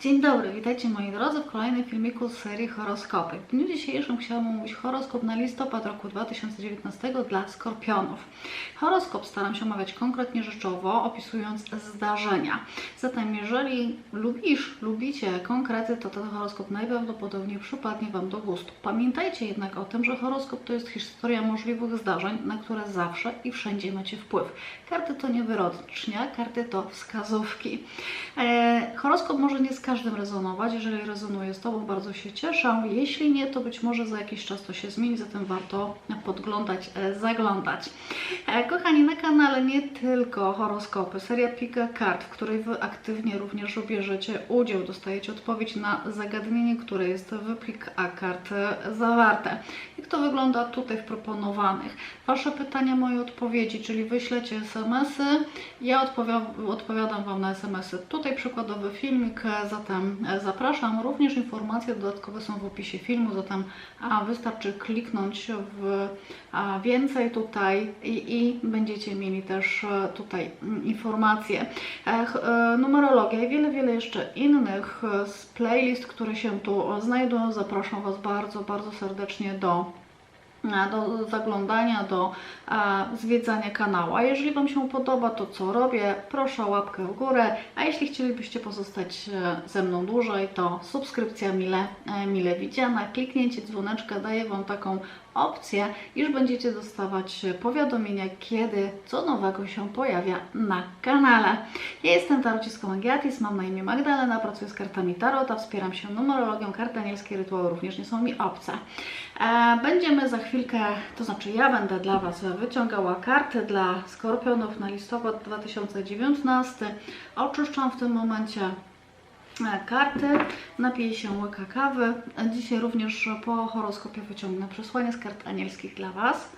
Dzień dobry, witajcie moi drodzy w kolejnym filmiku z serii horoskopy. W dniu dzisiejszym chciałam omówić horoskop na listopad roku 2019 dla skorpionów. Horoskop staram się omawiać konkretnie rzeczowo, opisując zdarzenia. Zatem jeżeli lubisz, lubicie konkrety, to ten horoskop najprawdopodobniej przypadnie Wam do gustu. Pamiętajcie jednak o tym, że horoskop to jest historia możliwych zdarzeń, na które zawsze i wszędzie macie wpływ. Karty to nie wyrocznia, karty to wskazówki. E, horoskop może nie z każdym rezonować. Jeżeli rezonuje z Tobą, bardzo się cieszę. Jeśli nie, to być może za jakiś czas to się zmieni, zatem warto podglądać, e, zaglądać. E, kochani, na kanale nie tylko horoskopy, seria Pika Kart, w której Wy aktywnie również bierzecie udział, dostajecie odpowiedź na zagadnienie, które jest w plik A kart e, zawarte. Jak to wygląda tutaj w proponowanych? Wasze pytania, moje odpowiedzi, czyli wyślecie SMS-y, ja odpowiadam, Wam na SMS-y. Tutaj przykładowy filmik, e, zatem e, zapraszam. Również informacje dodatkowe są w opisie filmu, zatem wystarczy kliknąć w więcej tutaj i, i będziecie mieli też e, tutaj mm, informacje. E, numerologia i wiele, wiele jeszcze innych z playlist, które się tu znajdują. Zapraszam Was bardzo, bardzo serdecznie do do zaglądania, do e, zwiedzania kanału. A jeżeli Wam się podoba to, co robię, proszę o łapkę w górę. A jeśli chcielibyście pozostać e, ze mną dłużej, to subskrypcja mile, e, mile widziana. Kliknięcie dzwoneczka daje Wam taką opcję, iż będziecie dostawać powiadomienia, kiedy co nowego się pojawia na kanale. Ja jestem Tarocisko Magiatis, mam na imię Magdalena, pracuję z kartami Tarota, wspieram się numerologią, karty anielskie rytuały również nie są mi obce. E, Będziemy za chwilkę, to znaczy ja będę dla Was wyciągała karty dla Skorpionów na listopad 2019. Oczyszczam w tym momencie karty, napiję się łyka kawy. Dzisiaj również po horoskopie wyciągnę przesłanie z kart anielskich dla Was.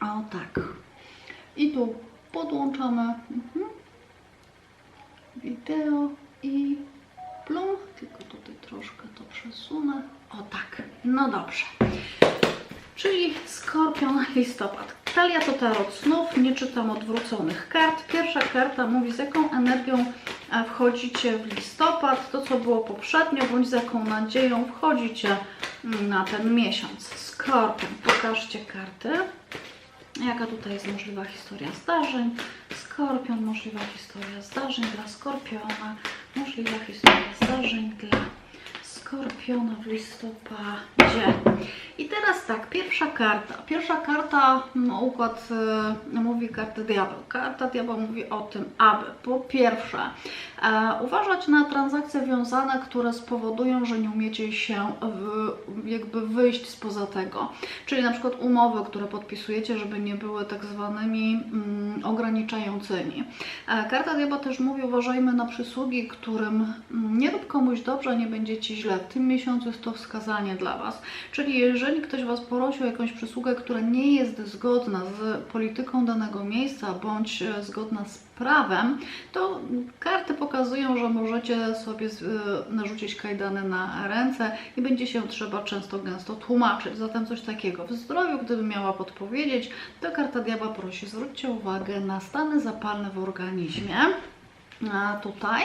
O tak. I tu podłączamy mhm, wideo i plum. Tylko tutaj troszkę to przesunę. O tak. No dobrze. Czyli Skorpion listopad. Talia to tarot snów, nie czytam odwróconych kart. Pierwsza karta mówi z jaką energią e, wchodzicie w listopad, to co było poprzednio, bądź z jaką nadzieją wchodzicie mm, na ten miesiąc. Skorpion, pokażcie karty. Jaka tutaj jest możliwa historia zdarzeń? Skorpion, możliwa historia zdarzeń dla Skorpiona, możliwa historia zdarzeń dla Skorpiona w listopadzie. I teraz tak, pierwsza karta. Pierwsza karta, no, układ y, mówi karty diabeł. Karta diabeł mówi o tym, aby po pierwsze e, uważać na transakcje wiązane, które spowodują, że nie umiecie się w, jakby wyjść spoza tego. Czyli na przykład umowy, które podpisujecie, żeby nie były tak zwanymi mm, ograniczającymi. E, karta diabła też mówi, uważajmy na przysługi, którym mm, nie rób komuś dobrze, nie będzie Ci źle. W tym miesiącu jest to wskazanie dla Was. Czyli jeżeli ktoś Was prosił o jakąś przysługę, która nie jest zgodna z polityką danego miejsca, bądź e, zgodna z prawem, to karty pokazują, że możecie sobie e, narzucić kajdany na ręce i będzie się trzeba często gęsto tłumaczyć. Zatem coś takiego. W zdrowiu, gdybym miała podpowiedzieć, to karta diabła prosi, zwróćcie uwagę na stany zapalne w organizmie. Tutaj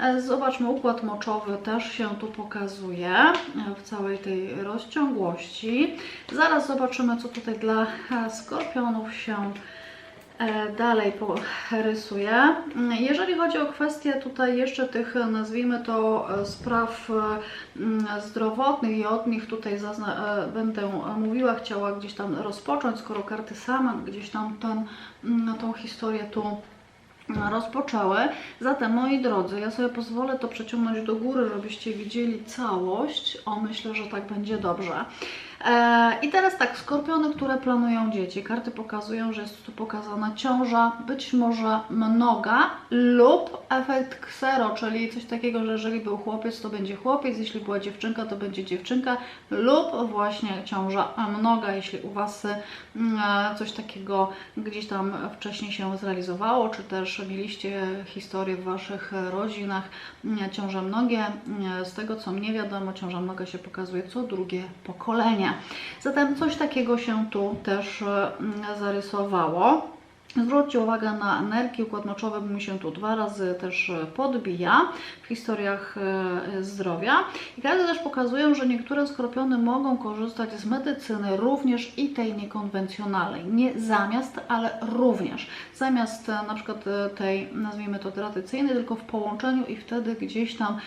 e, zobaczmy, układ moczowy też się tu pokazuje e, w całej tej rozciągłości. Zaraz zobaczymy, co tutaj dla e, skorpionów się dalej porysuje. Mm, Jeżeli chodzi o kwestie tutaj jeszcze tych, nazwijmy to, spraw mm, zdrowotnych i od nich tutaj będę mówiła, chciała gdzieś tam rozpocząć, skoro karty same gdzieś tam ten, mm, tą historię tu rozpoczęły. Zatem, moi drodzy, ja sobie pozwolę to przeciągnąć do góry, żebyście widzieli całość. O, myślę, że tak będzie dobrze. E, I teraz tak, skorpiony, które planują dzieci. Karty pokazują, że jest tu pokazana ciąża, być może mnoga lub efekt ksero, czyli coś takiego, że jeżeli był chłopiec, to będzie chłopiec, jeśli była dziewczynka, to będzie dziewczynka lub właśnie ciąża mnoga, jeśli u Was mm, e, coś takiego gdzieś tam wcześniej się zrealizowało, czy też mieliście historię w Waszych rodzinach ciąże mnogie. Z tego co mnie wiadomo, ciąża mnoga się pokazuje co drugie pokolenie. Zatem coś takiego się tu też mm, zarysowało. Zwróćcie uwagę na energię, układ moczowy mi się tu dwa razy też e, podbija w historiach e, zdrowia. I karty też pokazują, że niektóre skorpiony mogą korzystać z medycyny również i tej niekonwencjonalnej. Nie zamiast, ale również. Zamiast e, na przykład tej, nazwijmy to tradycyjnej, tylko w połączeniu i wtedy gdzieś tam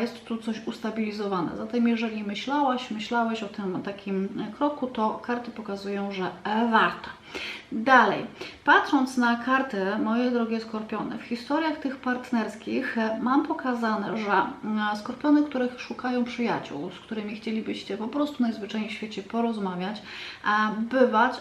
jest tu coś ustabilizowane. Zatem jeżeli myślałaś, myślałeś o tym takim kroku, to karty pokazują, że warto. Dalej, patrząc na karty, moje drogie skorpiony, w historiach tych partnerskich e, mam pokazane, że mm, skorpiony, których szukają przyjaciół, z którymi chcielibyście po prostu najzwyczajniej w świecie porozmawiać, bywać,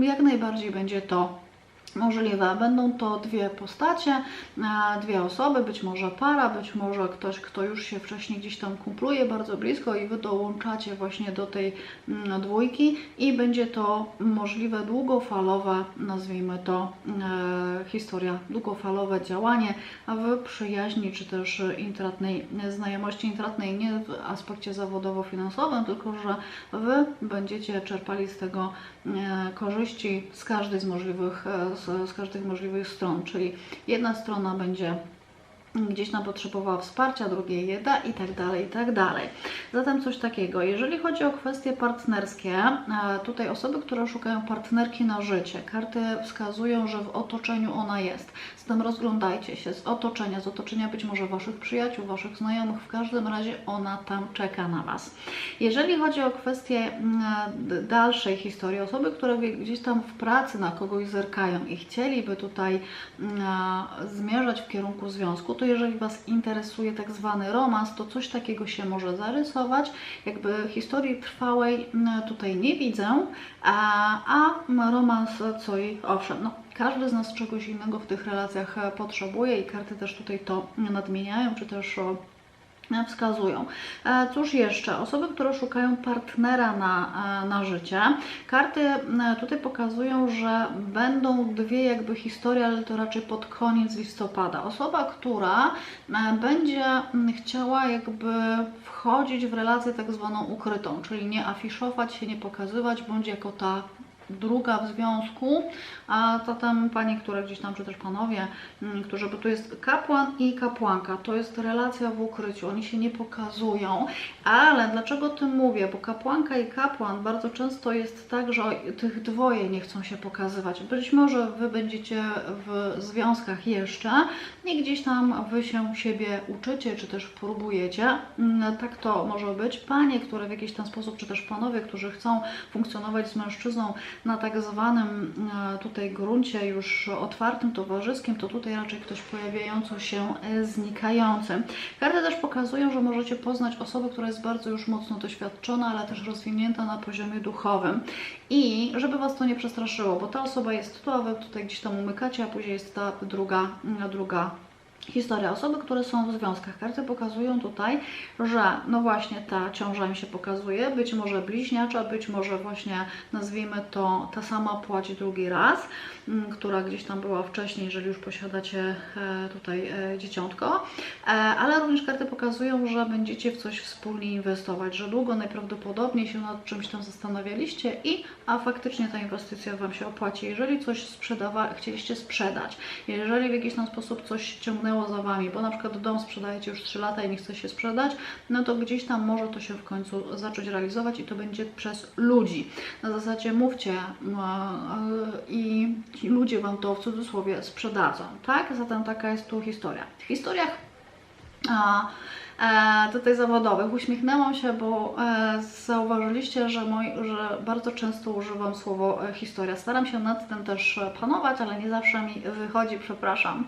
jak najbardziej będzie to możliwe. Będą to dwie postacie, e, dwie osoby, być może para, być może ktoś, kto już się wcześniej gdzieś tam kumpluje bardzo blisko i Wy dołączacie właśnie do tej mm, dwójki i będzie to możliwe długofalowe, nazwijmy to e, historia, długofalowe działanie w przyjaźni czy też intratnej znajomości intratnej, nie w aspekcie zawodowo-finansowym, tylko że Wy będziecie czerpali z tego e, korzyści z każdej z możliwych, z, każdych możliwych stron, czyli jedna strona będzie gdzieś tam potrzebowała wsparcia, drugiej je da i tak dalej, i tak dalej. Zatem coś takiego. Jeżeli chodzi o kwestie partnerskie, e, tutaj osoby, które szukają partnerki na życie, karty wskazują, że w otoczeniu ona jest. Zatem rozglądajcie się z otoczenia, z otoczenia być może Waszych przyjaciół, Waszych znajomych, w każdym razie ona tam czeka na Was. Jeżeli chodzi o kwestie mm, dalszej historii, osoby, które gdzieś tam w pracy na kogoś zerkają i chcieliby tutaj mm, zmierzać w kierunku związku, to jeżeli Was interesuje tak zwany romans, to coś takiego się może zarysować. Jakby historii trwałej mm, tutaj nie widzę, a, a romans co i owszem, no każdy z nas czegoś innego w tych relacjach e, potrzebuje i karty też tutaj to nadmieniają, czy też e, wskazują. E, Cóż jeszcze? Osoby, które szukają partnera na, e, na życie. Karty e, tutaj pokazują, że będą dwie jakby historie, ale to raczej pod koniec listopada. Osoba, która będzie chciała jakby wchodzić w relację tak zwaną ukrytą, czyli nie afiszować się, nie pokazywać, bądź jako ta druga w związku, a zatem panie, które gdzieś tam, czy też panowie, mm, którzy, bo tu jest kapłan i kapłanka, to jest relacja w ukryciu, oni się nie pokazują, ale dlaczego o tym mówię? Bo kapłanka i kapłan bardzo często jest tak, że tych dwoje nie chcą się pokazywać. Być może wy będziecie w związkach jeszcze i gdzieś tam wy się siebie uczycie, czy też próbujecie. Mm, Tak to może być. Panie, które w jakiś tam sposób, czy też panowie, którzy chcą funkcjonować z mężczyzną na tak zwanym e, tutaj gruncie już otwartym, towarzyskim, to tutaj raczej ktoś pojawiający się e, znikający. Karty też pokazują, że możecie poznać osobę, która jest bardzo już mocno doświadczona, ale też rozwinięta na poziomie duchowym. I żeby Was to nie przestraszyło, bo ta osoba jest tu, a Wy tutaj gdzieś tam umykacie, a później jest ta druga, mm, druga historia. Osoby, które są w związkach, karty pokazują tutaj, że no właśnie ta ciąża im się pokazuje, być może bliźniacza, być może właśnie nazwijmy to ta sama płeć drugi raz, m, która gdzieś tam była wcześniej, jeżeli już posiadacie e, tutaj e, dzieciątko, e, ale również karty pokazują, że będziecie w coś wspólnie inwestować, że długo najprawdopodobniej się nad czymś tam zastanawialiście i a faktycznie ta inwestycja Wam się opłaci. Jeżeli coś sprzedawa, chcieliście sprzedać, jeżeli w jakiś tam sposób coś ciągnęło za Wami, bo na przykład dom sprzedajecie już 3 lata i nie chce się sprzedać, no to gdzieś tam może to się w końcu zacząć realizować i to będzie przez ludzi. Na zasadzie mówcie no, i ludzie Wam to w cudzysłowie sprzedadzą, tak? Zatem taka jest tu historia. W historiach a, tutaj zawodowych uśmiechnęłam się, bo e, zauważyliście, że, moi, że bardzo często używam słowo e, historia. Staram się nad tym też e, panować, ale nie zawsze mi wychodzi, przepraszam.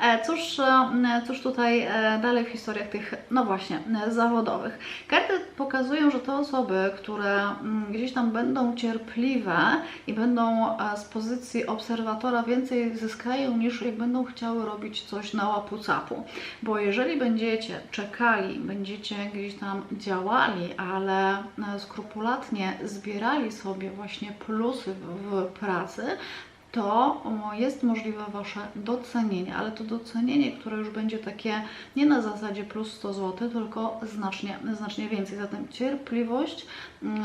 E, cóż, e, cóż tutaj e, dalej w historiach tych, no właśnie, e, zawodowych. Karty pokazują, że te osoby, które mm, gdzieś tam będą cierpliwe i będą e, z pozycji obserwatora więcej zyskają niż jak będą chciały robić coś na łapu capu. Bo jeżeli będziecie czekali, będziecie gdzieś tam działali, ale e, skrupulatnie zbierali sobie właśnie plusy w, pracy, to jest możliwe Wasze docenienie, ale to docenienie, które już będzie takie nie na zasadzie plus 100 zł, tylko znacznie, znacznie więcej. Zatem cierpliwość, mm,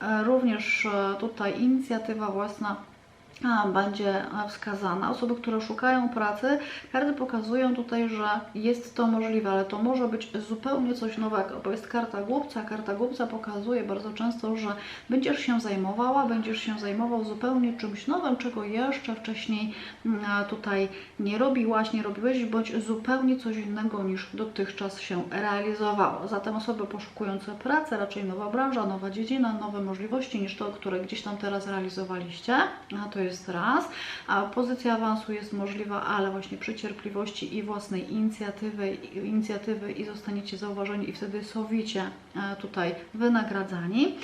e, również e, tutaj inicjatywa własna będzie wskazana. Osoby, które szukają pracy, karty pokazują tutaj, że jest to możliwe, ale to może być zupełnie coś nowego, bo jest karta głupca. Karta głupca pokazuje bardzo często, że będziesz się zajmowała, będziesz się zajmował zupełnie czymś nowym, czego jeszcze wcześniej mm, tutaj nie robiłaś, nie robiłeś, bądź zupełnie coś innego niż dotychczas się realizowało. Zatem osoby poszukujące pracy, raczej nowa branża, nowa dziedzina, nowe możliwości niż to, które gdzieś tam teraz realizowaliście. Jest raz. A pozycja awansu jest możliwa, ale właśnie przy cierpliwości i własnej inicjatywy, inicjatywy i zostaniecie zauważeni i wtedy sowicie e, tutaj wynagradzani.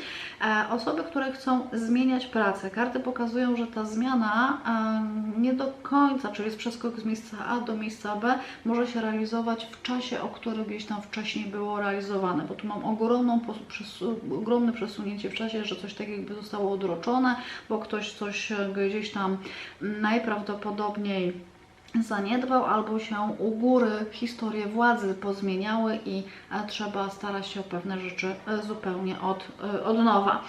E, Osoby, które chcą zmieniać pracę, karty pokazują, że ta zmiana e, nie do końca, czyli jest przeskok z miejsca A do miejsca B, może się realizować w czasie, o którym gdzieś tam wcześniej było realizowane, bo tu mam ogromną, przesu- ogromne przesunięcie w czasie, że coś tak jakby zostało odroczone, bo ktoś coś e, gdzieś tam najprawdopodobniej zaniedbał albo się u góry historie władzy pozmieniały i e, trzeba starać się o pewne rzeczy e, zupełnie od, e, od nowa.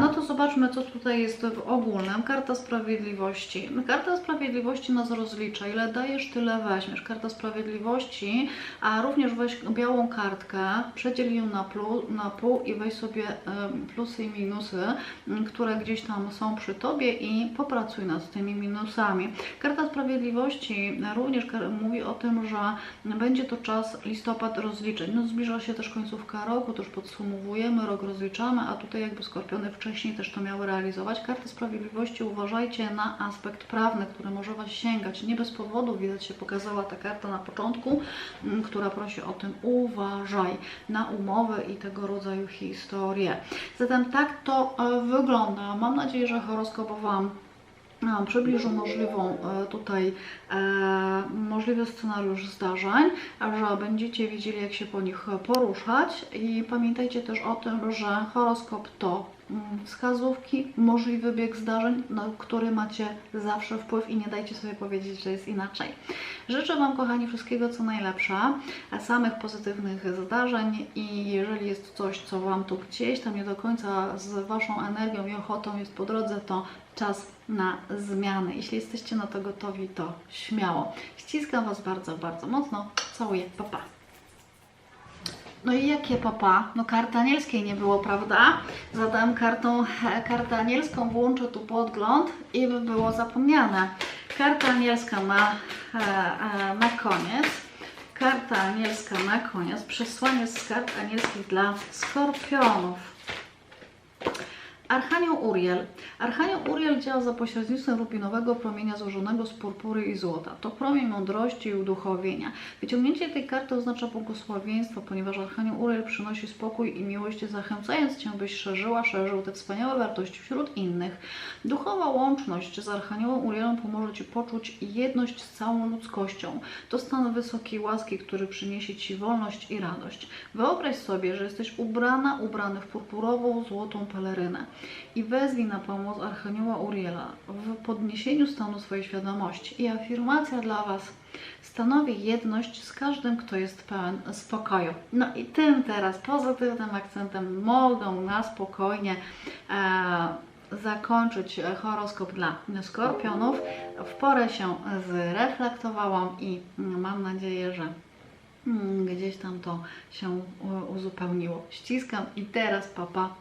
No to zobaczmy, co tutaj jest w ogólnym. Karta Sprawiedliwości. Karta Sprawiedliwości nas rozlicza. Ile dajesz, tyle weźmiesz. Karta Sprawiedliwości, a również weź białą kartkę, przedziel ją na, plu, na pół i weź sobie plusy i minusy, które gdzieś tam są przy Tobie i popracuj nad tymi minusami. Karta Sprawiedliwości również kar- mówi o tym, że będzie to czas listopad rozliczeń. No, zbliża się też końcówka roku, to już podsumowujemy, rok rozliczamy, a tutaj jakby skorpiony wcześniej też to miały realizować. Karty Sprawiedliwości uważajcie na aspekt prawny, który może Was sięgać. Nie bez powodu widać się pokazała ta karta na początku, m, która prosi o tym uważaj na umowy i tego rodzaju historie. Zatem tak to e, wygląda. Mam nadzieję, że horoskop Wam przybliżył możliwą e, tutaj e, możliwy scenariusz zdarzeń, że będziecie wiedzieli jak się po nich poruszać. I pamiętajcie też o tym, że horoskop to wskazówki, możliwy bieg zdarzeń, na który macie zawsze wpływ i nie dajcie sobie powiedzieć, że jest inaczej. Życzę Wam kochani wszystkiego co najlepsze, samych pozytywnych zdarzeń i jeżeli jest coś, co Wam tu gdzieś tam nie do końca z Waszą energią i ochotą jest po drodze, to czas na zmiany. Jeśli jesteście na to gotowi, to śmiało. Ściskam Was bardzo, bardzo mocno. Całuję. Pa, pa. No i jakie papa? No karty anielskiej nie było, prawda? Zadałem kartą, e, kartę anielską, włączę tu podgląd i by było zapomniane. Karta anielska na, e, e, na koniec. Karta anielska na koniec. Przesłanie z kart anielskich dla skorpionów. Archanioł Uriel. Archanioł Uriel działa za pośrednictwem rubinowego promienia złożonego z purpury i złota. To promień mądrości i uduchowienia. Wyciągnięcie tej karty oznacza błogosławieństwo, ponieważ Archanioł Uriel przynosi spokój i miłość, zachęcając Cię, byś szerzyła, szerzył te wspaniałe wartości wśród innych. Duchowa łączność z Archaniołem Urielem pomoże Ci poczuć jedność z całą ludzkością. To stan wysokiej łaski, który przyniesie Ci wolność i radość. Wyobraź sobie, że jesteś ubrana, ubrany w purpurową, złotą pelerynę i wezwij na pomoc Archanioła Uriela w podniesieniu stanu swojej świadomości. I afirmacja dla Was stanowi jedność z każdym, kto jest pełen spokoju. No i tym teraz pozytywnym akcentem mogą na spokojnie e, zakończyć horoskop dla skorpionów. W porę się zreflektowałam i mm, mam nadzieję, że mm, gdzieś tam to się uzupełniło. Ściskam i teraz papa.